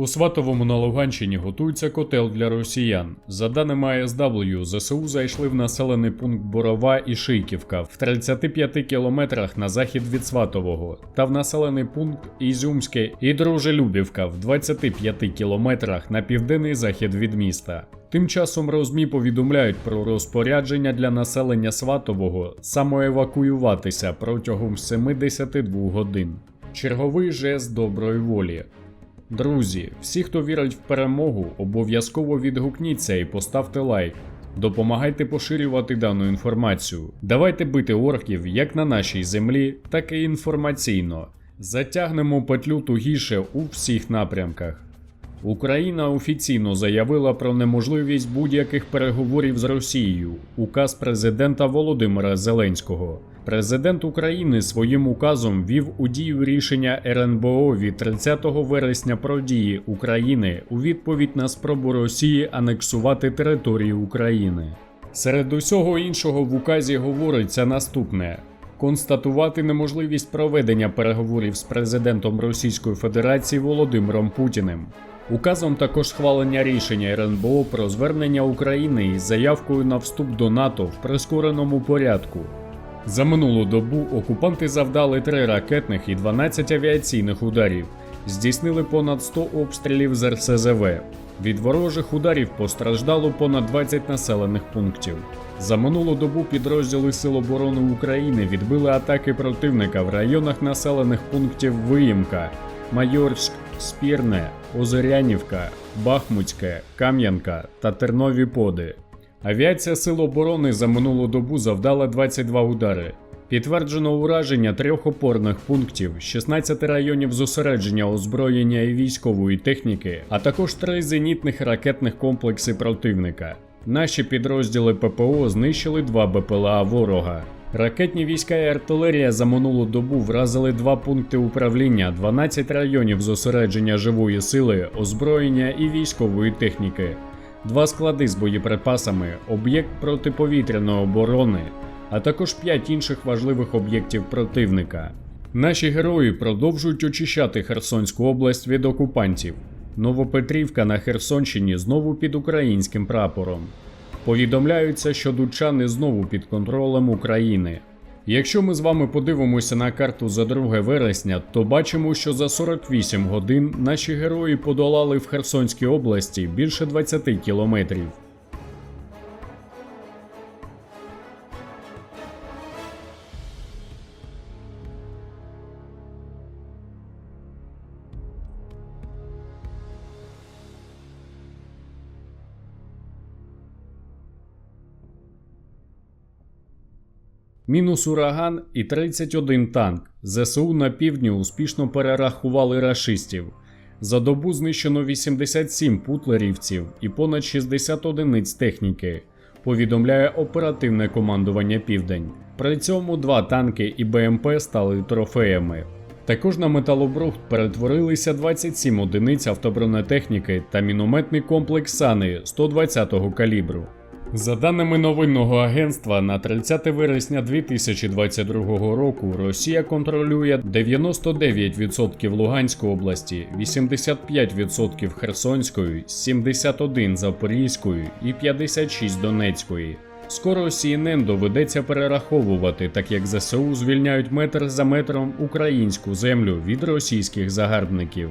У Сватовому на Луганщині готується котел для росіян. За даними ASW, ЗСУ зайшли в населений пункт Борова і Шийківка в 35 кілометрах на захід від Сватового, та в населений пункт Ізюмське і Дружелюбівка в 25 кілометрах на південний захід від міста. Тим часом розмі повідомляють про розпорядження для населення Сватового самоевакуюватися протягом 72 годин. Черговий жест доброї волі. Друзі, всі, хто вірить в перемогу, обов'язково відгукніться і поставте лайк. Допомагайте поширювати дану інформацію. Давайте бити орків як на нашій землі, так і інформаційно. Затягнемо петлю тугіше у всіх напрямках. Україна офіційно заявила про неможливість будь-яких переговорів з Росією. Указ президента Володимира Зеленського. Президент України своїм указом ввів у дію рішення РНБО від 30 вересня про дії України у відповідь на спробу Росії анексувати територію України. Серед усього іншого в указі говориться наступне: констатувати неможливість проведення переговорів з президентом Російської Федерації Володимиром Путіним. Указом також схвалення рішення РНБО про звернення України із заявкою на вступ до НАТО в прискореному порядку. За минулу добу окупанти завдали 3 ракетних і 12 авіаційних ударів, здійснили понад 100 обстрілів з РСЗВ. Від ворожих ударів постраждало понад 20 населених пунктів. За минулу добу підрозділи Сил оборони України відбили атаки противника в районах населених пунктів Виїмка, Майорськ, Спірне, Озерянівка, Бахмутське, Кам'янка та Тернові Поди. Авіація Сил оборони за минулу добу завдала 22 удари. Підтверджено ураження трьох опорних пунктів, 16 районів зосередження озброєння і військової техніки, а також три зенітних ракетних комплекси противника. Наші підрозділи ППО знищили два БПЛА ворога. Ракетні війська і артилерія за минулу добу вразили два пункти управління, 12 районів зосередження живої сили, озброєння і військової техніки, два склади з боєприпасами, об'єкт протиповітряної оборони, а також 5 інших важливих об'єктів противника. Наші герої продовжують очищати Херсонську область від окупантів. Новопетрівка на Херсонщині знову під українським прапором. Повідомляються, що дучани знову під контролем України. Якщо ми з вами подивимося на карту за 2 вересня, то бачимо, що за 48 годин наші герої подолали в Херсонській області більше 20 кілометрів. Мінус ураган і 31 танк. ЗСУ на півдні успішно перерахували рашистів. За добу знищено 87 путлерівців і понад 60 одиниць техніки. Повідомляє оперативне командування Південь. При цьому два танки і БМП стали трофеями. Також на металобрухт перетворилися 27 одиниць автобронетехніки та мінометний комплекс Сани 120-го калібру. За даними новинного агентства, на 30 вересня 2022 року Росія контролює 99% Луганської області, 85% Херсонської, 71 Запорізької і 56 Донецької. Скоро CNN доведеться перераховувати, так як ЗСУ звільняють метр за метром українську землю від російських загарбників.